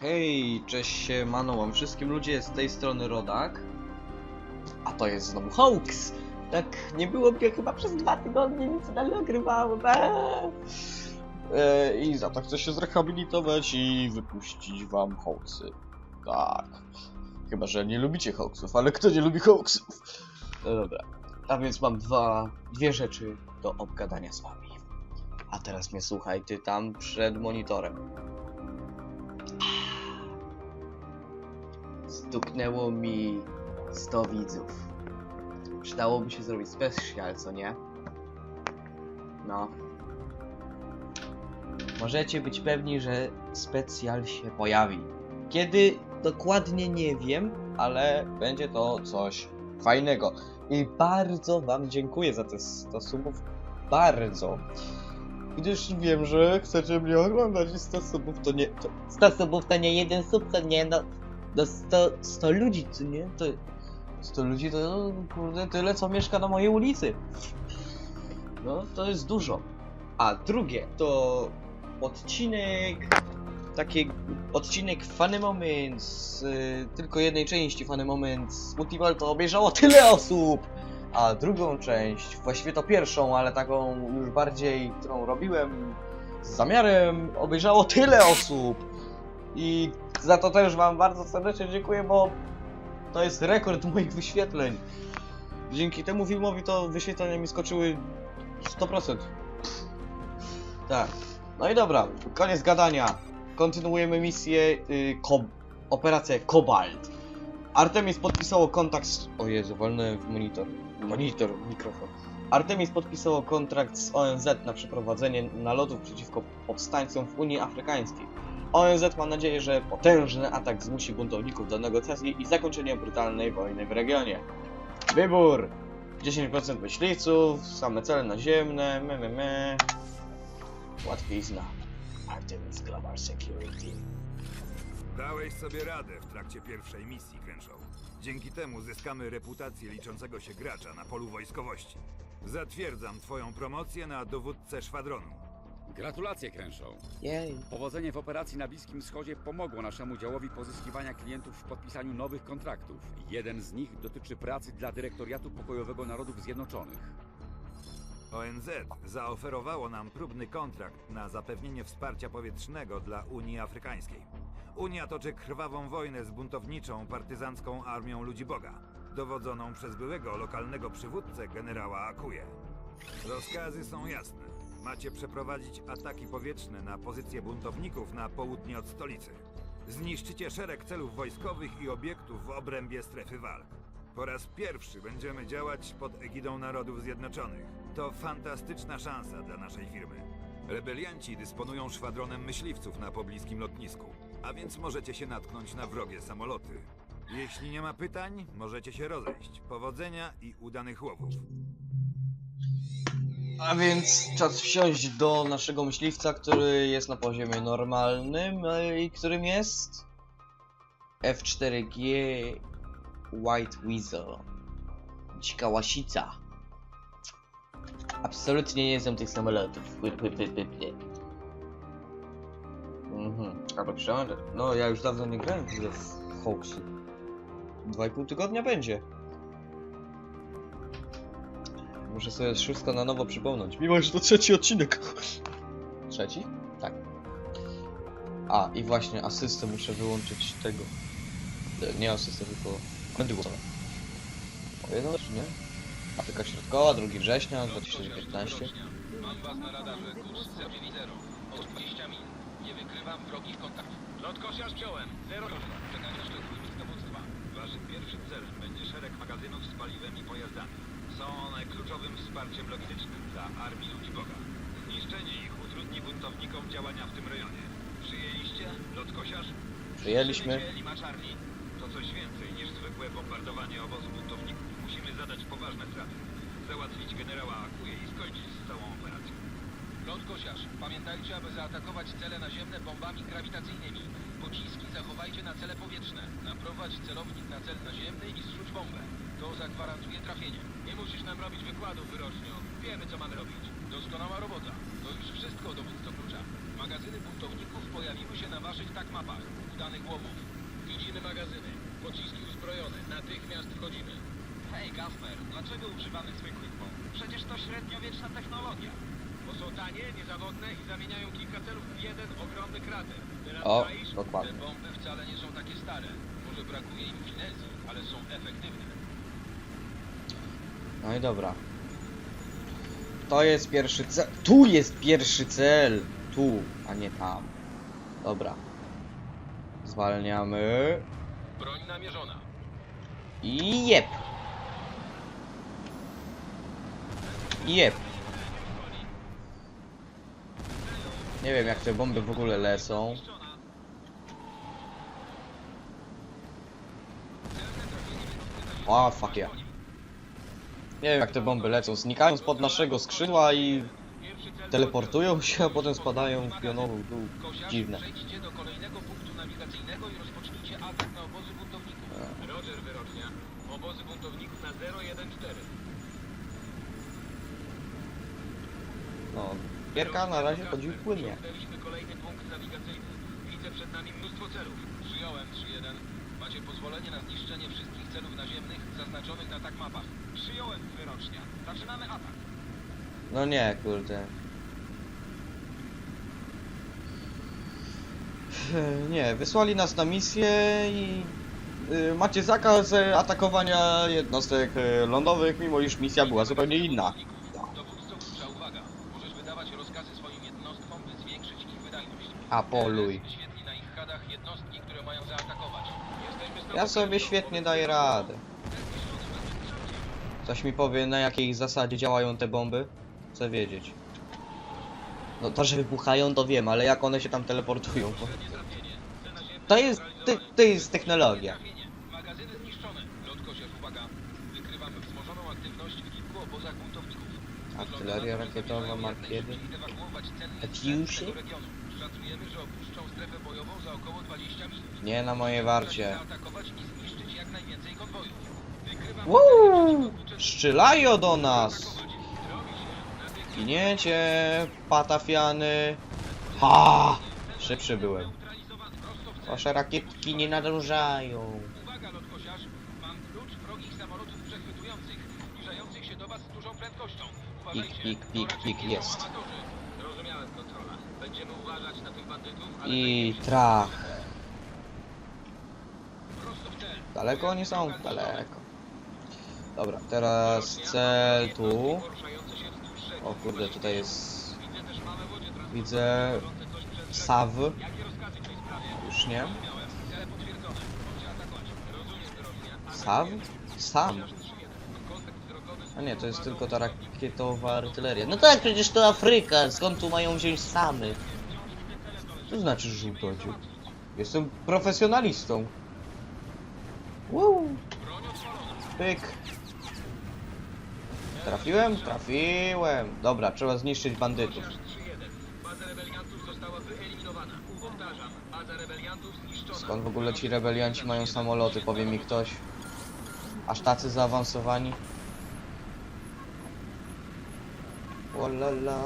Hej, cześć siemano, mam wszystkim ludzie z tej strony Rodak. A to jest znowu Hoax! Tak, nie było mnie chyba przez dwa tygodnie, nic nie nagrywałem. Eee. I za to chcę się zrehabilitować i wypuścić wam hoaxy. Tak. Chyba, że nie lubicie hoaxów, ale kto nie lubi hoaxów? No dobra. A więc mam dwa, dwie rzeczy do obgadania z wami. A teraz mnie słuchaj, ty tam przed monitorem. Stuknęło mi 100 widzów. Przydałoby się zrobić special, co nie? No. Możecie być pewni, że specjal się pojawi. Kiedy dokładnie nie wiem, ale będzie to coś fajnego. I bardzo wam dziękuję za te 100 subów. Bardzo. Gdyż wiem, że chcecie mnie oglądać i 100 subów to nie... To 100 subów to nie jeden sub, to nie no... No 100, 100 ludzi, co nie? To 100 ludzi to no, kurde tyle co mieszka na mojej ulicy. No to jest dużo. A drugie to odcinek taki odcinek Funny Moments, y, tylko jednej części Funny Moments Multiple to obejrzało tyle osób, a drugą część, właściwie to pierwszą, ale taką już bardziej, którą robiłem z zamiarem, obejrzało tyle osób. I za to też wam bardzo serdecznie dziękuję, bo to jest rekord moich wyświetleń. Dzięki temu filmowi to wyświetlenia mi skoczyły 100%. Tak. No i dobra, koniec gadania. Kontynuujemy misję y, Ko Kobalt. Artemis podpisało kontrakt z... O Jezu, walnąłem w monitor. Monitor, mikrofon. Artemis podpisało kontrakt z ONZ na przeprowadzenie nalotów przeciwko powstańcom w Unii Afrykańskiej. ONZ ma nadzieję, że potężny atak zmusi buntowników do negocjacji i zakończenia brutalnej wojny w regionie. Wybór! 10% myśliwców, same cele naziemne, me, me, me. Łatwizna. Artemis Global Security. Dałeś sobie radę w trakcie pierwszej misji, Crenshaw. Dzięki temu zyskamy reputację liczącego się gracza na polu wojskowości. Zatwierdzam twoją promocję na dowódcę szwadronu. Gratulacje, Crenshaw. Jej. Powodzenie w operacji na Bliskim Wschodzie pomogło naszemu działowi pozyskiwania klientów w podpisaniu nowych kontraktów. Jeden z nich dotyczy pracy dla Dyrektoriatu Pokojowego Narodów Zjednoczonych. ONZ zaoferowało nam próbny kontrakt na zapewnienie wsparcia powietrznego dla Unii Afrykańskiej. Unia toczy krwawą wojnę z buntowniczą, partyzancką armią ludzi Boga, dowodzoną przez byłego lokalnego przywódcę generała Akuje. Rozkazy są jasne. Macie przeprowadzić ataki powietrzne na pozycje buntowników na południe od stolicy. Zniszczycie szereg celów wojskowych i obiektów w obrębie strefy walk. Po raz pierwszy będziemy działać pod egidą Narodów Zjednoczonych. To fantastyczna szansa dla naszej firmy. Rebelianci dysponują szwadronem myśliwców na pobliskim lotnisku, a więc możecie się natknąć na wrogie samoloty. Jeśli nie ma pytań, możecie się rozejść. Powodzenia i udanych łowów. A więc czas wsiąść do naszego myśliwca, który jest na poziomie normalnym e, i którym jest F4G White Weasel. Dzika łasica. Absolutnie nie znam tych samolotów. Mhm. A to książę. No ja już dawno nie grałem w Hawksy. Dwa i pół tygodnia będzie. Muszę sobie wszystko na nowo przypomnieć. Mimo, że to trzeci odcinek. Trzeci? Tak. A, i właśnie asystę muszę wyłączyć tego. E, Nie asystę, tylko głosowe. O, jedno czy nie? Afryka Środkowa, 2 września 2015. Mam was na radarze, kurs 090. Od 20 mil. Nie wykrywam wrogich kontaktów. Lot kosiarz wziąłem. Zero Czekanie szczegóły z dowództwa. Waszym pierwszym celem będzie szereg magazynów z paliwem i pojazdami. Są one kluczowym wsparciem logistycznym dla armii ludzi Boga. Zniszczenie ich utrudni buntownikom działania w tym rejonie. Przyjęliście? Lot kosiarz? Przyjęliśmy. Przyjęli ma Charlie. To coś więcej niż zwykłe bombardowanie obozu buntowników. Musimy zadać poważne straty. Załatwić generała Akuje i skończyć z całą operacją. Lot kosiarz. Pamiętajcie, aby zaatakować cele naziemne bombami grawitacyjnymi. Pociski zachowajcie na cele powietrzne. Naprowadź celownik na cel naziemny i zrzuć bombę. To zagwarantuje trafienie. Nie musisz nam robić wykładów wyrocznie. Wiemy, co mamy robić. Doskonała robota. To już wszystko, dowódco klucza. Magazyny buntowników pojawiły się na waszych tak mapach. danych łowów. Widzimy magazyny. Pociski uzbrojone. Natychmiast wchodzimy. Hej, Gasper, dlaczego używamy zwykłych bomb? Przecież to średniowieczna technologia. Bo są tanie, niezawodne i zamieniają kilka celów w jeden ogromny krater. Teraz O, czaisz? dokładnie. Te bomby wcale nie są takie stare. Może brakuje im finezji, ale są efektywne. No i dobra. To jest pierwszy cel. Tu jest pierwszy cel! Tu, a nie tam. Dobra. Zwalniamy. Broń namierzona. I jeb. I jeb. Nie wiem jak te bomby w ogóle lecą. O, fuck yeah. Nie wiem jak te bomby lecą. Znikają spod naszego skrzydła i teleportują się, a potem spadają w pionową dół. Dziwne. Roger, wyrocznia. Obozy buntowników na 014. No, Gierka na razie chodzi płynnie. Widzę przed nami mnóstwo celów. Przyjąłem 3-1. Macie pozwolenie na zniszczenie wszystkich celów naziemnych zaznaczonych na tak mapach. Przyjąłem wyrocznia. Zaczynamy atak. No nie, kurde. Nie, wysłali nas na misję i y, macie zakaz e, atakowania jednostek e, lądowych, mimo iż misja była zupełnie inna. Dowódco Kusza, uwaga. Możesz wydawać rozkazy swoim jednostkom, by zwiększyć ich wydajność. A poluj. TLS wyświetli na ich hadach jednostki, które mają zaatakować. Jesteśmy z tobą Ja sobie świetnie daję radę. Coś mi powie na jakiej zasadzie działają te bomby? Chcę wiedzieć. No to, że wybuchają to wiem, ale jak one się tam teleportują? Bo... To jest, to, to jest technologia. Magazyny zniszczone. Artyleria rakietowa Mark 1. Ewakuować Szacujemy, że opuszczą strefę bojową za około 20 minut. Nie na moje warcie. Zaatakować i zniszczyć jak najwięcej konwojów. Wykrywamy Woo! Strzelają do nas! Giniecie, patafiany. Ha! Szybszy byłem. Wasze rakietki nie nadążają. Uwaga, lotkosiarz! Mam klucz wrogich samolotów przechwytujących, zbliżających się do was z dużą prędkością. Uważajcie, pik, pik, pik, są jest. amatorzy. Zrozumiałem, kontrola. Będziemy uważać na tych bandytów, ale I trach. Daleko oni są? Daleko. Dobra, teraz cel tu. O kurde, tutaj jest... Widzę. Saw. Już nie? Saw? Sam. Kosiarz 3-1. Kontakt wzrokowy z A nie, to jest tylko ta rakietowa artyleria. No tak, przecież to Afryka, skąd tu mają wziąć samy? Co znaczy żółtodziób? Jestem profesjonalistą. Woo! Pyk. Trafiłem? Trafiłem. Dobra, trzeba zniszczyć bandytów. Kosiarz 3-1. Baza rebeliantów została wyeliminowana. Powtarzam, baza rebeliantów zniszczona. Skąd w ogóle ci rebelianci mają samoloty, powie mi ktoś. Aż tacy zaawansowani. Olala.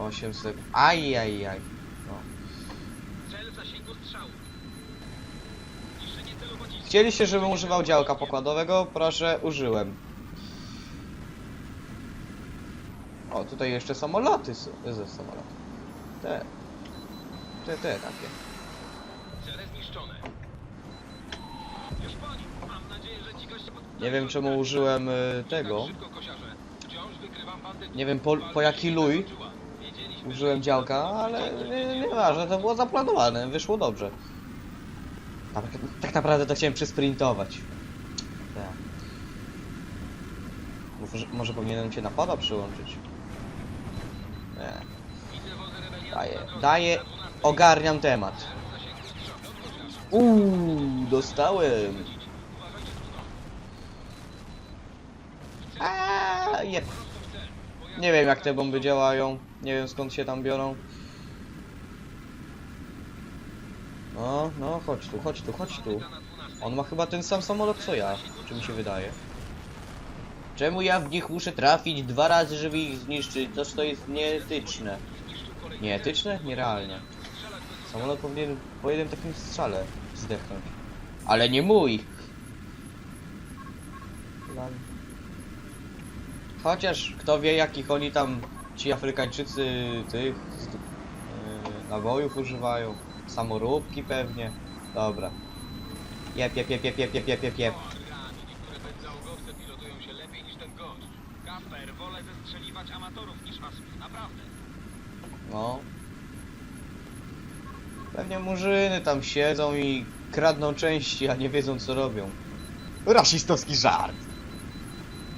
800. Aj, aj, aj. No. Chcieliście, żebym używał działka pokładowego? Proszę, użyłem. O, tutaj jeszcze samoloty są. Ze samoloty. Te. Te, te takie. Nie wiem czemu użyłem y, tego. Nie wiem po, po jaki luj użyłem działka, ale nie- nieważne, to było zaplanowane, wyszło dobrze. Tak, tak naprawdę to chciałem przysprintować. Tak. Może, może powinienem cię na pada przyłączyć? Nie. Daję, daję, Na 12. ogarniam temat. Uuu, dostałem. Nie wiem jak te bomby działają, nie wiem skąd się tam biorą. No, no, chodź tu, chodź tu, chodź tu. bandyta na 12. On ma chyba ten sam samolot co ja, czy mi się wydaje. Czemu ja w nich muszę trafić dwa razy, żeby ich zniszczyć? Toż to jest nieetyczne. Nieetyczne? Nierealnie. Samolot powinien po jednym takim strzale zdechnąć. Ale nie mój! Chociaż kto wie jakich oni tam ci Afrykańczycy tych yy, nabojów używają. Samoróbki pewnie. Dobra. Jep, jep, jep, jep, jep, jep, jep, jep, jep. Niektóre bezzałogowce pilotują się lepiej niż ten gość. Kasper, wolę zestrzeliwać amatorów niż asów. Naprawdę. No. Pewnie murzyny tam siedzą i kradną części, a nie wiedzą co robią. Rasistowski żart.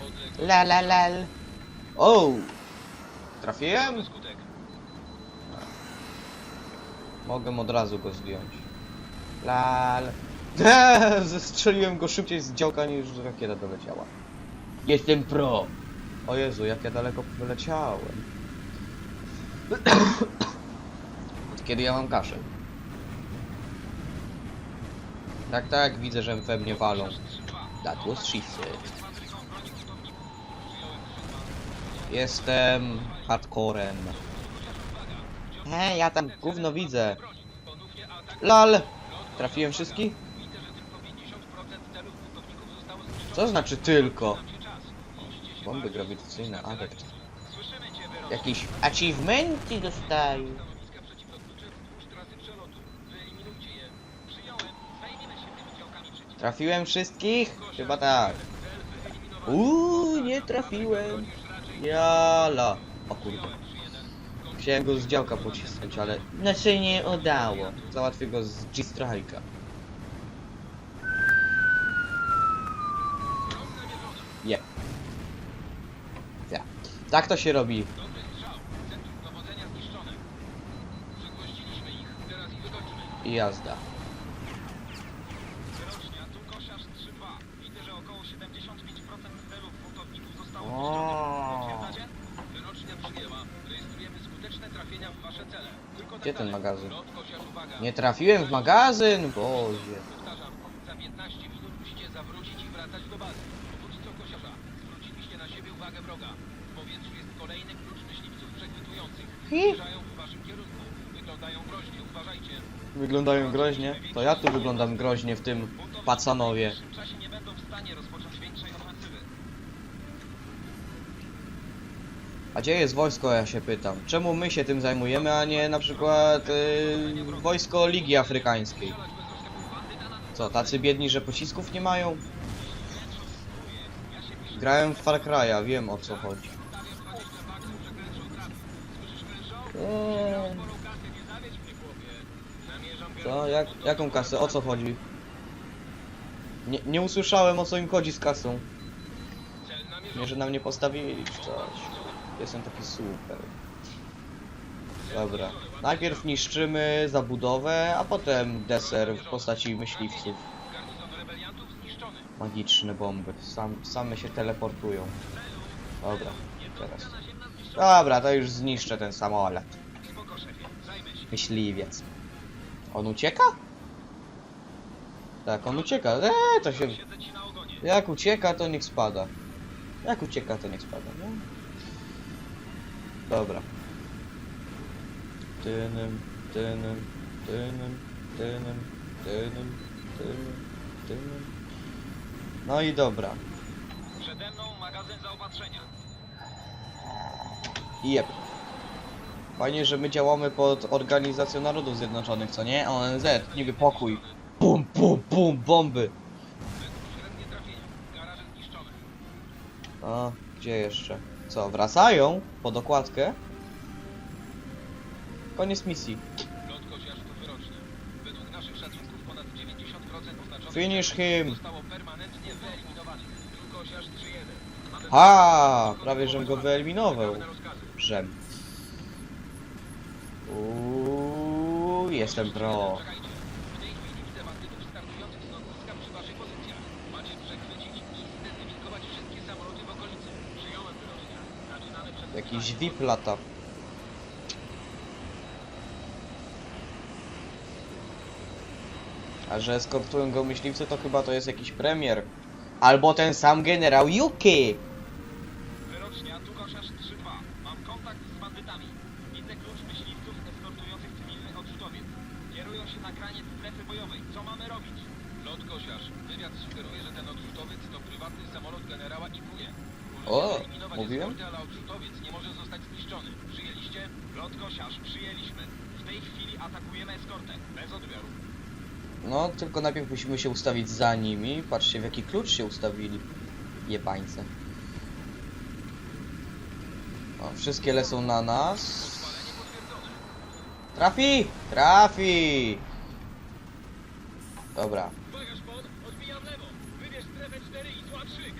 Odległość La la lal. O! Trafiłem? skutek. Mogę od razu go zdjąć. Lal. Zestrzeliłem go szybciej z działka niż rakieta doleciała. Jestem pro. O Jezu, jak ja daleko wyleciałem. Od kiedy ja mam kaszel? Tak, tak, widzę, że we mnie walą. That was she said. Jestem hardcorem. Hej, ja tam gówno widzę. LOL! Trafiłem wszystkich? Co znaczy tylko? Bomby grawitacyjne, adept. Jakieś achievementy dostaję. Trafiłem wszystkich? Chyba tak. Uuu, nie trafiłem. Jala. O kurde. Chciałem go z działka pocisnąć, ale się nie udało. Załatwię go z G-Strike'a. Je. Ja. Tak to się robi. Dobry strzał. Gdzie ten magazyn? Nie trafiłem w magazyn! Boże. I? Wyglądają groźnie. To ja tu wyglądam groźnie w tym pacanowie. A gdzie jest wojsko, ja się pytam. Czemu my się tym zajmujemy, a nie na przykład yy, wojsko Ligi Afrykańskiej? Co, tacy biedni, że pocisków nie mają? Grałem w Far Cry'a, wiem o co chodzi. Eee, Co? Jak, jaką kasę? O co chodzi? Nie, nie usłyszałem o co im chodzi z kasą. Nie, że nam nie postawili coś. Jestem taki super. Dobra. Najpierw niszczymy zabudowę, a potem deser w postaci myśliwców. Magiczne bomby. Sam, same się teleportują. Dobra, teraz. Dobra, to już zniszczę ten samolot. Myśliwiec. On ucieka? Tak, on ucieka. Eee, to się... Jak ucieka, to niech spada. Jak ucieka, to niech spada, no. Dobra. Tynym, tynym, tynym, tynym, tynym, tynym, tynym. No i dobra. Przede mną magazyn zaopatrzenia. I jeb. Fajnie, że my działamy pod Organizacją Narodów Zjednoczonych, co nie? ONZ, niby pokój. Bum, bum, bum, bomby. Średnie trafienia. Garaże zniszczone. A, gdzie jeszcze? Co, wracają? Po dokładkę? Koniec misji. Lot kosiarz to wyrocznia. Według naszych szacunków ponad 90% oznaczonych Finish him. zostało permanentnie wyeliminowanych. Tu kosiarz 3-1. Mamy Ha! Prawie żem go wyeliminował. na rozkazy. Żem. Uuu, jestem pro. Czekajcie. Jakiś VIP lata. A że eskortują go myśliwcy, to chyba to jest jakiś premier. Albo ten sam generał Yuki! Wyrocznia 3-2. Mam kontakt z bandytami. Widzę klucz myśliwców eskortujących cywilny odrzutowiec. Kierują się na strefy bojowej. Co mamy robić? Lot Kosiarz. Wywiad sugeruje, że ten odrzutowiec to prywatny samolot generała Ikuje. O, mówiłem? Eskorty, Lot kosiarz, przyjęliśmy. W tej chwili atakujemy eskortę. Bez odbioru. No, tylko najpierw musimy się ustawić za nimi. Patrzcie, w jaki klucz się ustawili. Jebańce. O, wszystkie lecą na nas. Potwierdzone. Trafi! Trafi! Dobra. Szpon! Odbijam lewo! Wybierz strefę 4 i złap szyk!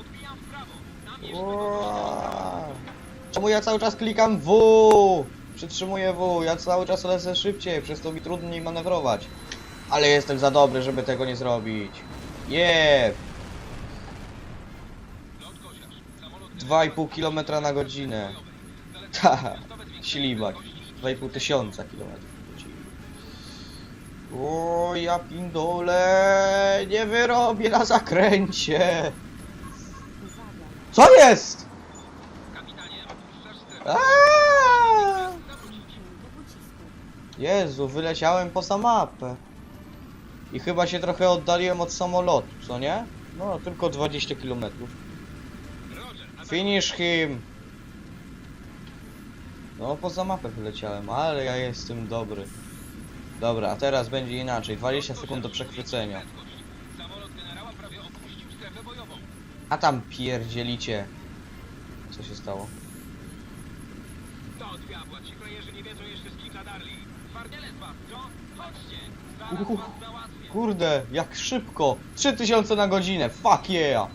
Odbijam w prawo! Namierz. Czemu ja cały czas klikam W? Przytrzymuję W, ja cały czas lecę szybciej, przez to mi trudniej manewrować. Ale jestem za dobry, żeby tego nie zrobić. Kosiarz. Samolot 2,5 km na godzinę. Ha, ślimak. 2,5 tysiąca kilometrów. O, ja pindole, nie wyrobię na zakręcie. Co jest? Aaaa! Jezu, wyleciałem poza mapę. I chyba się trochę oddaliłem od samolotu, co nie? No, tylko 20 km. Finish him! No, poza mapę wyleciałem, ale ja jestem dobry. Dobra, a teraz będzie inaczej. 20 sekund do przechwycenia. A tam pierdzielicie. Co się stało? Od diabła. Ci frajerzy nie wiedzą jeszcze z kilka darli. Twardziele z was, co? Chodźcie. Zaraz Uhu. was załatwię. Kurde, jak szybko! 3000 na godzinę, fuck yeah!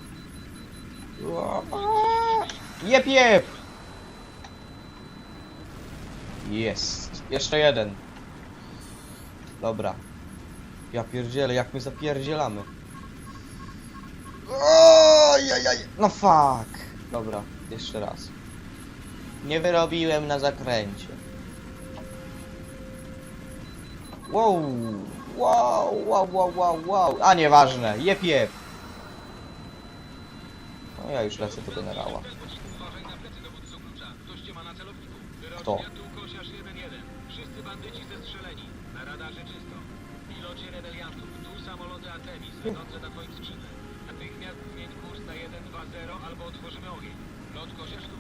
Jep, jep! Jest. Jeszcze jeden. Dobra. Ja pierdzielę, jak my zapierdzielamy. Ojajaj. No fuck. Dobra, jeszcze raz. Nie wyrobiłem na zakręcie. Wow, wow, wow, wow, wow, wow. A nieważne, jep, jep. No ja już lecę do generała. Kto? Wyrocznia tu kosiarz 1-1. Wszyscy bandyci zestrzeleni. Na radarze czysto. Pilocie rebeliantów. Tu samoloty Artemis lecące na twoim skrzydle. Natychmiast zmień kurs na 1-2-0 albo otworzymy ogień. Lot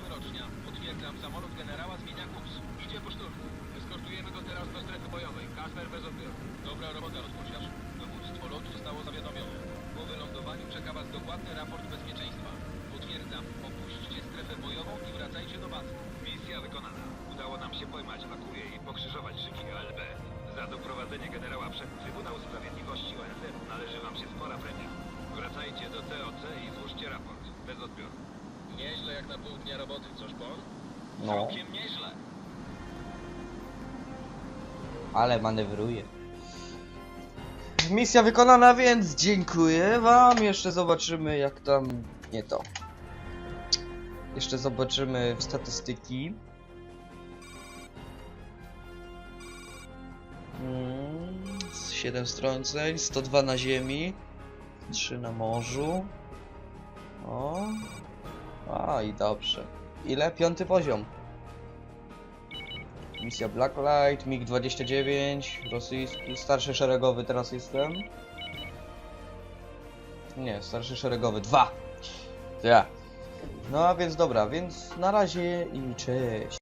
wyrocznia. Potwierdzam, samolot generała zmienia kurs. Idzie po szturmu. Eskortujemy go teraz do strefy bojowej. Kasper bez odbioru. Dobra robota, kosiarz. Dowództwo lotu zostało zawiadomione. Po wylądowaniu czeka was dokładny raport bezpieczeństwa. Potwierdzam, opuśćcie strefę bojową i wracajcie do bazy. Misja wykonana. Udało nam się pojmać Makurię i pokrzyżować szyki ALB. Za doprowadzenie generała przed Trybunał Sprawiedliwości ONZ należy wam się spora premia. Wracajcie do TOC i złóżcie raport. Bez odbioru. Nieźle jak na pół dnia roboty, coż Bon? No, Całkiem nieźle. ale manewruję. Misja wykonana, więc dziękuję wam. Jeszcze zobaczymy jak tam... Nie to. Jeszcze zobaczymy statystyki. Mm, 7 strąceń, 102 na ziemi, 3 na morzu. O. A i dobrze. Ile? Piąty poziom. Misja Blacklight, MiG-29, rosyjski, starszy szeregowy teraz jestem. Nie, starszy szeregowy, dwa! Ja. No a więc dobra, więc na razie i cześć.